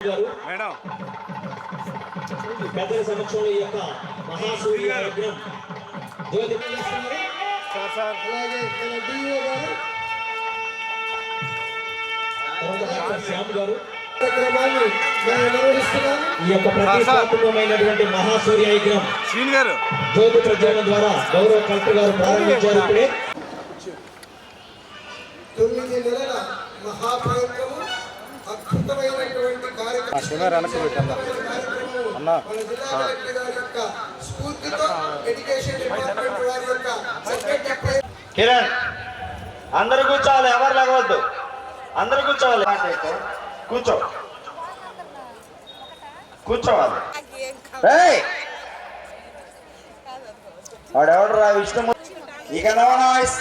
Madam. పెద్దల సమక్షంలో ఈ యొక్క మహాసూర్య యజ్ఞం జ్యోతి అలాగే మన డిఓ గారు. శ్యామ్ గారు. కార్యక్రమాన్ని మేము నిర్వహిస్తున్నాము. ఈ యొక్క ప్రతిష్టాత్మకమైనటువంటి మహాసూర్య యజ్ఞం శ్రీని గారు. జ్యోతి ప్రజ్వలన ద్వారా గౌరవ కలెక్టర్ గారు ప్రారంభించారు ఇప్పుడే తొమ్మిది నెలల మహాప్రయత్నము అద్భుతమైనటువంటి కార్యక్రమం శనివారం వెనక్కి పెట్టండి కార్యక్రమము అన్నా. మన జిల్లా కలెక్టర్ గారి యొక్క స్ఫూర్తితో ఎడ్యుకేషన్ డిపార్ట్మెంట్ వారి వెనక్కి సెక్రటరీ పై కిరణ్ అందరు కూర్చోవాలి ఎవరు లేవద్దు. అందరు కూర్చోవాలి. కూర్చో. కూర్చోవాలి. ఏయ్! వాడెవడు రా విష్ణు ఇక నాయిస్.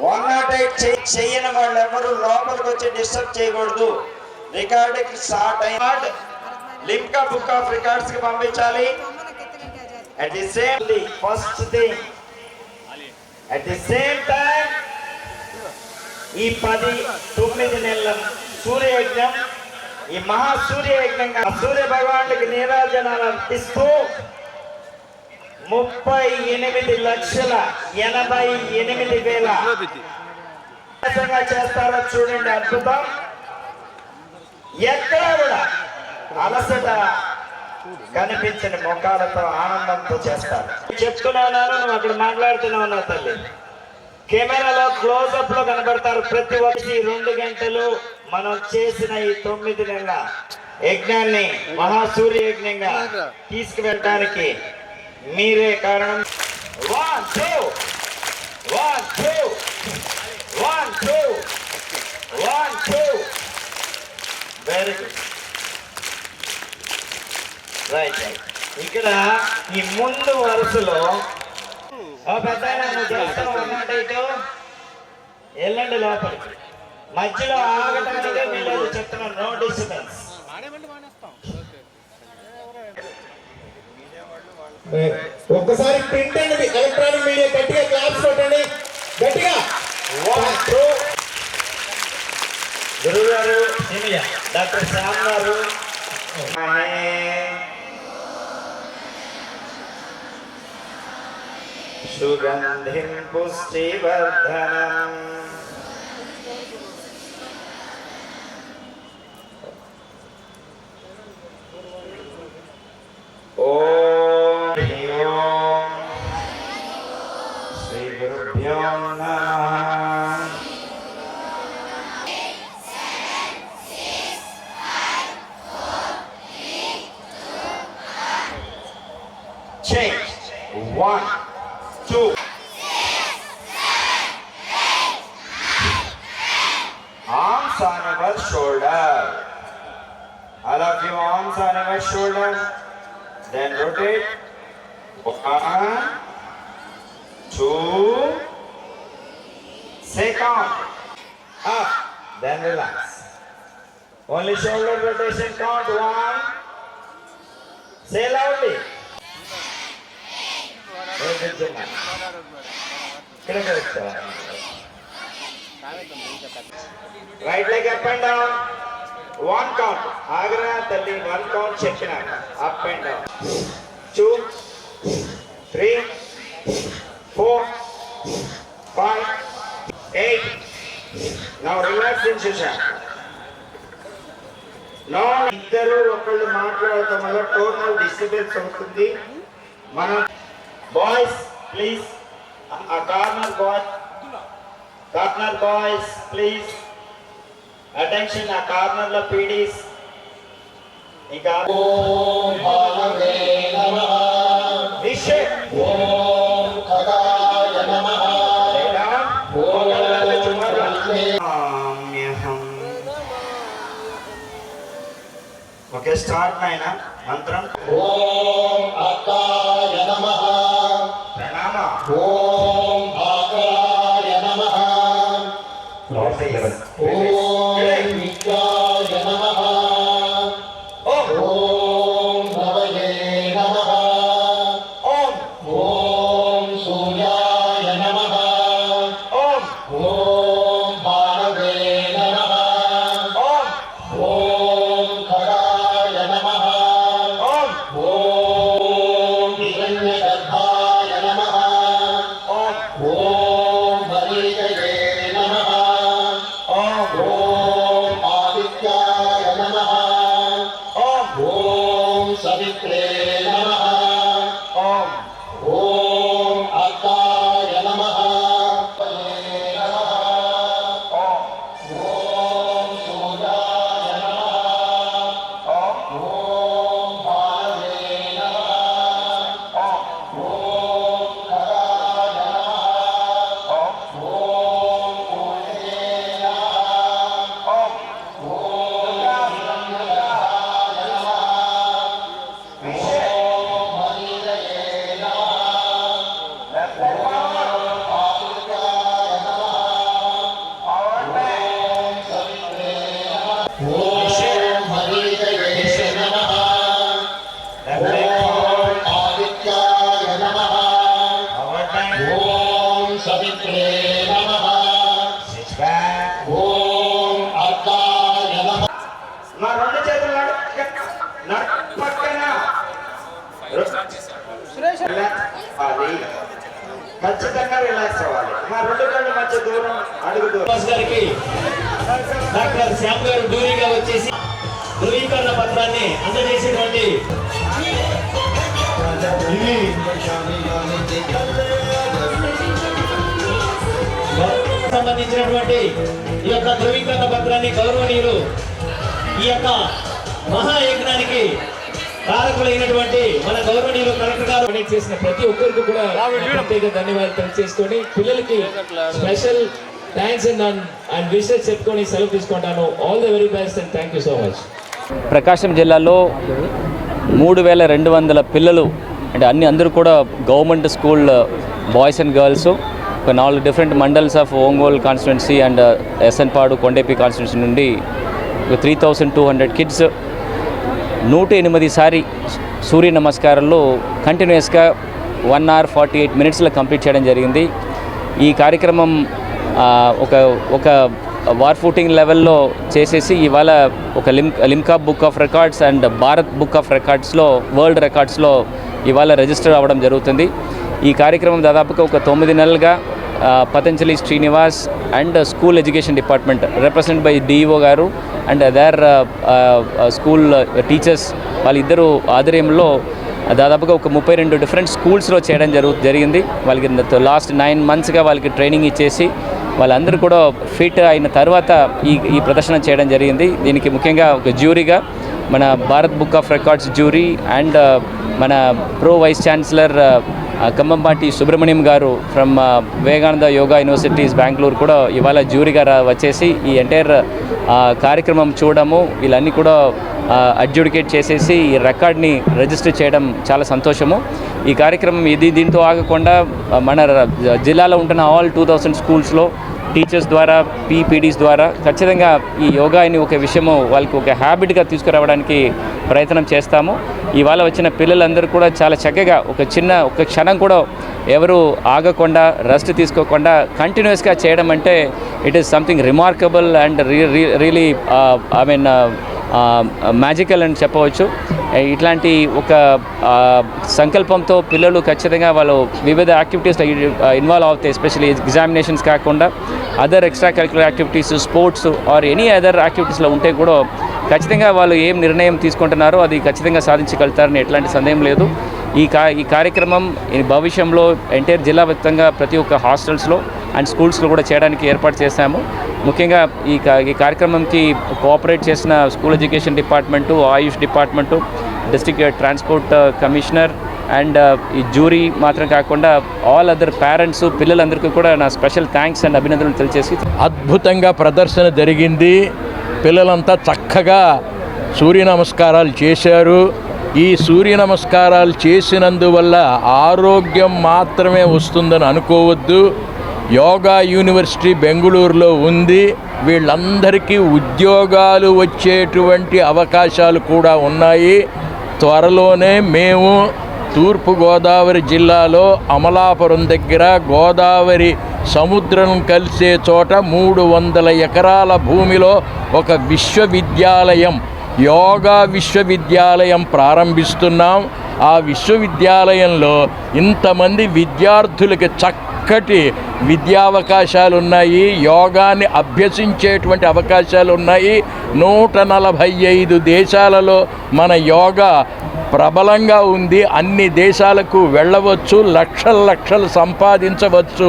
వన్ నాట్ ఎయిట్ చెయ్యని వాళ్ళు ఎవరు లోపలికి వచ్చి డిస్టర్బ్ చేయకూడదు. రికార్డింగ్ స్టార్ట్ అయిన లింకా బుక్ ఆఫ్ రికార్డ్స్కి పంపించాలి at the same first thing at the same time ఈ పది తొమ్మిది నెలల సూర్యయజ్ఞం ఈ మహా సూర్యయజ్ఞంగా సూర్య భగవానుడికి నీరాజనాలు అర్పిస్తూ ముప్పై ఎనిమిది లక్షల ఎనభై ఎనిమిది వేల. చేస్తారో చూడండి అద్భుతం. ఎక్కడా కూడా అలసట కనిపించని ముఖాలతో ఆనందంతో చేస్తారు. చెప్తూనే ఉన్నాను నువ్వు అక్కడ మాట్లాడుతూనే ఉన్నావు తల్లి. కెమెరాలో క్లోజప్లో కనబడతారు ప్రతి ఒక్కటి. రెండు గంటలు మనం చేసిన ఈ తొమ్మిది నెలల యజ్ఞాన్ని మహాసూర్య యజ్ఞంగా తీసుకువెళ్ళడానికి మీరే కారణం. One two one two one two one two very good right right ఇక్కడ ఈ ముందు వరుసలో వెళ్ళండి లోపలికి. మధ్యలో ఆగటానికి వీళ్ళు చెప్తున్నాను. నో డిస్టర్బెన్స్ ఒక్కసారి ప్రింట్ అండి ఎలక్ట్రానిక్ మీడియా గట్టిగా క్లాప్స్ కొట్టండి. గట్టిగా. వన్ టూ గురువు గారు డాక్టర్ శ్యామ్ గారు. సుగంధిం పుష్టివర్ధనం ఓ two, shake out, up, then relax. Only shoulder rotation count, one, say loudly. Right leg up and down. One count. Agra, Tali, one count, check it out. Up and down. Two, disturbance అవుతుంది మనం boys please ఆ corner boy corner boys please attention ఆ కార్నర్లో PDs ఇక. Okay start నాయన మంత్రం. ఓం అకాయ నమః. ప్రణామ. ఓం భాకరాయ నమః. ఓం ఖచ్చితంగా రిలాక్స్ అవ్వాలి. మా రెండు కళ్ళు మధ్య దూరం అడుగు గారికి డాక్టర్ శ్యామ్ గారు దూరిగా వచ్చేసి ధృవీకరణ పత్రాన్ని అందజేసినటువంటి సంబంధించినటువంటి ఈ యొక్క ధృవీకరణ పత్రాన్ని గౌరవనీయులు ఈ యొక్క మహాయజ్ఞానికి కారకులైనటువంటి మన గౌరవనీయులు కలెక్టర్ గారు చేసిన ప్రతి ఒక్కరికి కూడా ప్రత్యేక ధన్యవాదాలు తెలియజేసుకొని పిల్లలకి special thanks and and wishes చెప్పుకొని సెలవు తీసుకుంటాను. All the very best and thank you so much Prakasam జిల్లాలో మూడు వేల రెండు వందల పిల్లలు అంటే అన్ని అందరూ కూడా government school boys and girls ఒక నాలుగు different mandals of Ongole constituency and SN Padu Kondapi constituency నుండి ఒక three thousand two hundred kids నూట ఎనిమిది సారి సూర్య నమస్కారంలో కంటిన్యూస్గా వన్ అవర్ ఫార్టీ ఎయిట్ మినిట్స్లో కంప్లీట్ చేయడం జరిగింది. ఈ కార్యక్రమం ఒక ఒక వార్ ఫూటింగ్ లెవెల్లో చేసేసి ఇవాళ ఒక Lim Limca book of records and Bharat book of రికార్డ్స్లో world రికార్డ్స్లో ఇవాళ రిజిస్టర్ అవ్వడం జరుగుతుంది. ఈ కార్యక్రమం దాదాపుగా ఒక తొమ్మిది నెలలుగా Patanjali Srinivas and school education department represent by DEO గారు అండ్ అదర్ స్కూల్ టీచర్స్ వాళ్ళిద్దరూ ఆధ్వర్యంలో దాదాపుగా ఒక ముప్పై రెండు డిఫరెంట్ స్కూల్స్లో చేయడం జరుగు జరిగింది. వాళ్ళకి లాస్ట్ నైన్ మంత్స్గా వాళ్ళకి ట్రైనింగ్ ఇచ్చేసి వాళ్ళందరూ కూడా ఫిట్ అయిన తర్వాత ఈ ఈ ప్రదర్శన చేయడం జరిగింది. దీనికి ముఖ్యంగా ఒక జ్యూరీగా మన Bharat book of records jury and మన pro vice chancellor Kammampati Subrahmanyam గారు from Vivekananda yoga universities Bengaluru కూడా ఇవాళ జ్యూరీగా వచ్చేసి ఈ ఎంటైర్ కార్యక్రమం చూడడము వీళ్ళన్నీ కూడా అడ్జుడికేట్ చేసేసి ఈ రికార్డ్ని రిజిస్టర్ చేయడం చాలా సంతోషము. ఈ కార్యక్రమం ఇది దీంతో ఆగకుండా మన జిల్లాలో ఉంటున్న ఆల్ టూ థౌసండ్ స్కూల్స్లో టీచర్స్ ద్వారా పీపీడీస్ ద్వారా ఖచ్చితంగా ఈ యోగాని ఒక విషయము వాళ్ళకి ఒక హ్యాబిట్గా తీసుకురావడానికి ప్రయత్నం చేస్తాము. ఇవాళ వచ్చిన పిల్లలందరూ కూడా చాలా చక్కగా ఒక చిన్న ఒక క్షణం కూడా ఎవరు ఆగకుండా రెస్ట్ తీసుకోకుండా కంటిన్యూస్గా చేయడం అంటే it is something remarkable and really I mean magical అని చెప్పవచ్చు. ఇట్లాంటి ఒక సంకల్పంతో పిల్లలు ఖచ్చితంగా వాళ్ళు వివిధ యాక్టివిటీస్లో ఇన్వాల్వ్ అవుతాయి ఎస్పెషలీ ఎగ్జామినేషన్స్ కాకుండా other extra curricular activities sports or any other యాక్టివిటీస్లో ఉంటే కూడా ఖచ్చితంగా వాళ్ళు ఏం నిర్ణయం తీసుకుంటున్నారో అది ఖచ్చితంగా సాధించగలుగుతారని ఎట్లాంటి సందేహం లేదు. ఈ కా ఈ కార్యక్రమం ఈ భవిష్యంలో ఎంటైర్ జిల్లా వ్యాప్తంగా ప్రతి ఒక్క హాస్టల్స్లో అండ్ స్కూల్స్లో కూడా చేయడానికి ఏర్పాటు చేశాము. ముఖ్యంగా ఈ ఈ కార్యక్రమంకి కోఆపరేట్ చేసిన school education department Ayush department district transport commissioner and ఈ జ్యూరీ మాత్రం కాకుండా ఆల్ అదర్ పేరెంట్స్ పిల్లలందరికీ కూడా నా స్పెషల్ థ్యాంక్స్ అండ్ అభినందనలు తెలియజేసి అద్భుతంగా ప్రదర్శన జరిగింది. పిల్లలంతా చక్కగా సూర్య నమస్కారాలు చేశారు. ఈ సూర్య నమస్కారాలు చేసినందువల్ల ఆరోగ్యం మాత్రమే వస్తుందని అనుకోవద్దు. యోగా యూనివర్సిటీ బెంగళూరులో ఉంది. వీళ్ళందరికీ ఉద్యోగాలు వచ్చేటువంటి అవకాశాలు కూడా ఉన్నాయి. త్వరలోనే మేము తూర్పుగోదావరి జిల్లాలో అమలాపురం దగ్గర గోదావరి సముద్రం కలిసే చోట మూడు వందల ఎకరాల భూమిలో ఒక విశ్వవిద్యాలయం యోగా విశ్వవిద్యాలయం ప్రారంభిస్తున్నాం. ఆ విశ్వవిద్యాలయంలో ఇంతమంది విద్యార్థులకి చక్కటి విద్యావకాశాలు ఉన్నాయి యోగాన్ని అభ్యసించేటువంటి అవకాశాలు ఉన్నాయి నూట నలభై ఐదు దేశాలలో మన యోగా ప్రబలంగా ఉంది. అన్ని దేశాలకు వెళ్ళవచ్చు లక్షల లక్షలు సంపాదించవచ్చు.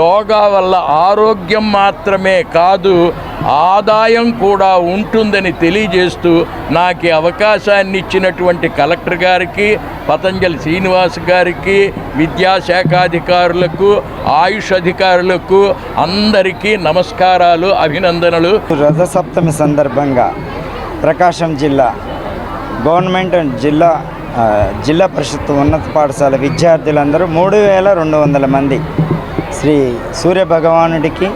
యోగా వల్ల ఆరోగ్యం మాత్రమే కాదు ఆదాయం కూడా ఉంటుందని తెలియజేస్తూ నాకు అవకాశాన్ని ఇచ్చినటువంటి కలెక్టర్ గారికి పతంజలి శ్రీనివాస్ గారికి విద్యాశాఖాధికారులకు ఆయుష్ అధికారులకు అందరికీ నమస్కారాలు అభినందనలు. రథసప్తమి సందర్భంగా ప్రకాశం జిల్లా గవర్నమెంట్ అండ్ జిల్లా జిల్లా పరిషత్ ఉన్నత పాఠశాల విద్యార్థులందరూ మూడు వేల రెండు వందల మంది. శ్రీ సూర్య భగవానుడికి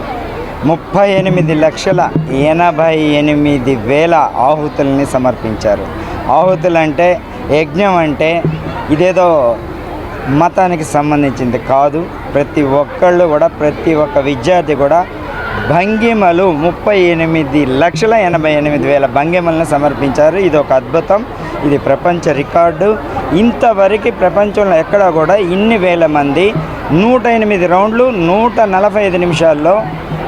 ముప్పై ఎనిమిది లక్షల ఎనభై ఎనిమిది వేల ఆహుతుల్ని సమర్పించారు. ఆహుతులు అంటే యజ్ఞం అంటే ఇదేదో మతానికి సంబంధించింది కాదు. ప్రతి ఒక్కళ్ళు కూడా ప్రతి ఒక్క విద్యార్థి కూడా భంగిమలు ముప్పై ఎనిమిది లక్షల ఎనభై ఎనిమిది వేల భంగిమలను సమర్పించారు. ఇది ఒక అద్భుతం. ఇది ప్రపంచ రికార్డు. ఇంతవరకు ప్రపంచంలో ఎక్కడా కూడా ఇన్ని వేల మంది నూట ఎనిమిది రౌండ్లు నూట నలభై ఐదు నిమిషాల్లో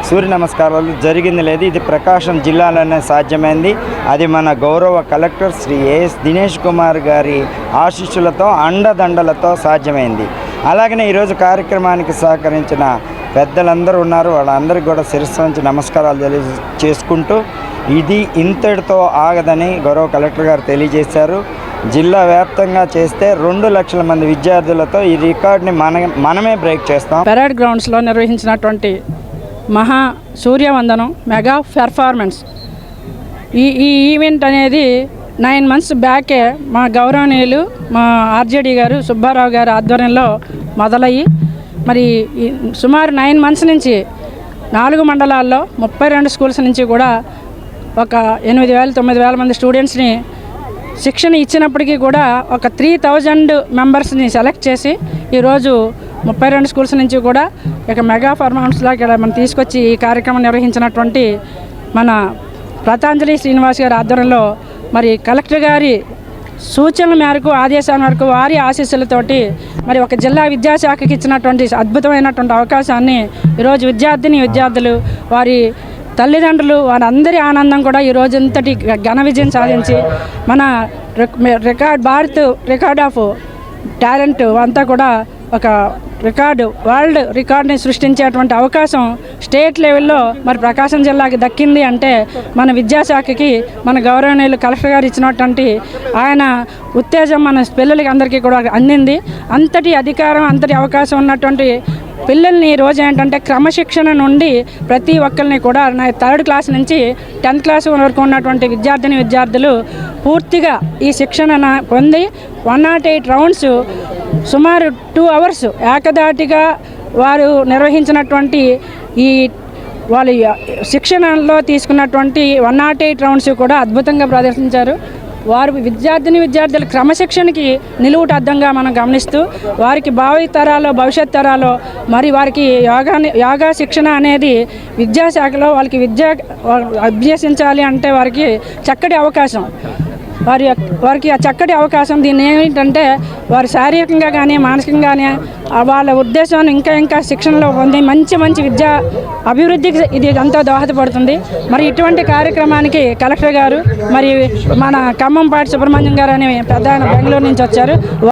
సూర్య నమస్కారాలు జరిగింది లేదు. ఇది ప్రకాశం జిల్లాలోనే సాధ్యమైంది. అది మన గౌరవ కలెక్టర్ శ్రీ ఏఎస్ దినేష్ కుమార్ గారి ఆశీస్సులతో అండదండలతో సాధ్యమైంది. అలాగనే ఈరోజు కార్యక్రమానికి సహకరించిన పెద్దలందరూ ఉన్నారు. వాళ్ళందరికీ కూడా శిరస్సు నుంచి నమస్కారాలు తెలియ చేసుకుంటూ ఇది ఇంతటితో ఆగదని గౌరవ కలెక్టర్ గారు తెలియజేశారు. జిల్లా వ్యాప్తంగా చేస్తే రెండు లక్షల మంది విద్యార్థులతో ఈ రికార్డ్ని మన మనమే బ్రేక్ చేస్తాం. పెరేడ్ గ్రౌండ్స్లో నిర్వహించినటువంటి మహా సూర్యవందనం మెగా పెర్ఫార్మెన్స్. ఈ ఈ ఈవెంట్ అనేది నైన్ మంత్స్ బ్యాకే మా గౌరవనీయులు మా ఆర్జేడీ గారు సుబ్బారావు గారి ఆధ్వర్యంలో మొదలయ్యి మరి ఈ సుమారు నైన్ మంత్స్ నుంచి నాలుగు మండలాల్లో ముప్పై రెండు స్కూల్స్ నుంచి కూడా ఒక ఎనిమిది వేల తొమ్మిది వేల మంది స్టూడెంట్స్ని శిక్షణ ఇచ్చినప్పటికీ కూడా ఒక త్రీ థౌజండ్ మెంబర్స్ని సెలెక్ట్ చేసి ఈరోజు ముప్పై రెండు స్కూల్స్ నుంచి కూడా ఇక మెగా పర్ఫార్మెన్స్లో ఇక్కడ మనం తీసుకొచ్చి ఈ కార్యక్రమం నిర్వహించినటువంటి మన ప్రతాంజలి శ్రీనివాస్ గారి ఆధ్వర్యంలో మరి కలెక్టర్ గారి సూచనల మేరకు ఆదేశాల మేరకు వారి ఆశీస్సులతోటి మరి ఒక జిల్లా విద్యాశాఖకి ఇచ్చినటువంటి అద్భుతమైనటువంటి అవకాశాన్ని ఈరోజు విద్యార్థిని విద్యార్థులు వారి తల్లిదండ్రులు వారందరి ఆనందం కూడా ఈ రోజు ఇంతటి ఘన విజయం సాధించి మన rec- record Bharat record of talent అంతా కూడా ఒక రికార్డు వరల్డ్ రికార్డుని సృష్టించేటువంటి అవకాశం స్టేట్ లెవెల్లో మరి ప్రకాశం జిల్లాకి దక్కింది అంటే మన విద్యాశాఖకి మన గౌరవనీయులు కలెక్టర్ గారు ఇచ్చినటువంటి ఆయన ఉత్తేజం మన పిల్లలకి అందరికీ కూడా అందింది. అంతటి అధికారం అంతటి అవకాశం ఉన్నటువంటి పిల్లల్ని రోజు ఏంటంటే క్రమశిక్షణ నుండి ప్రతి ఒక్కరిని కూడా నా థర్డ్ క్లాస్ నుంచి టెన్త్ క్లాస్ వరకు ఉన్నటువంటి విద్యార్థిని విద్యార్థులు పూర్తిగా ఈ శిక్షణ పొంది వన్ నాట్ ఎయిట్ రౌండ్స్ సుమారు టూ అవర్స్ ఏకదాటిగా వారు నిర్వహించినటువంటి ఈ వాళ్ళు శిక్షణలో తీసుకున్నటువంటి వన్ నాట్ ఎయిట్ రౌండ్స్ కూడా అద్భుతంగా ప్రదర్శించారు. వారు విద్యార్థిని విద్యార్థుల క్రమశిక్షణకి నిలువుట అర్థంగా మనం గమనిస్తూ వారికి భావి తరాల్లో భవిష్యత్ తరాల్లో మరి వారికి యోగా యోగా శిక్షణ అనేది విద్యాశాఖలో వాళ్ళకి విద్య అభ్యసించాలి అంటే వారికి చక్కటి అవకాశం. వారి యొక్క- వారికి ఆ చక్కటి అవకాశం. దీన్ని ఏమిటంటే వారు శారీరకంగా కానీ మానసికంగా కానీ వాళ్ళ ఉద్దేశాన్ని ఇంకా ఇంకా శిక్షణలో పొంది మంచి మంచి విద్యా అభివృద్ధికి ఇది ఎంతో దోహదపడుతుంది. మరి ఇటువంటి కార్యక్రమానికి కలెక్టర్ గారు మరి మన ఖమ్మంపాటి సుబ్రహ్మణ్యం గారు అనే పెద్ద బెంగళూరు నుంచి వచ్చారు.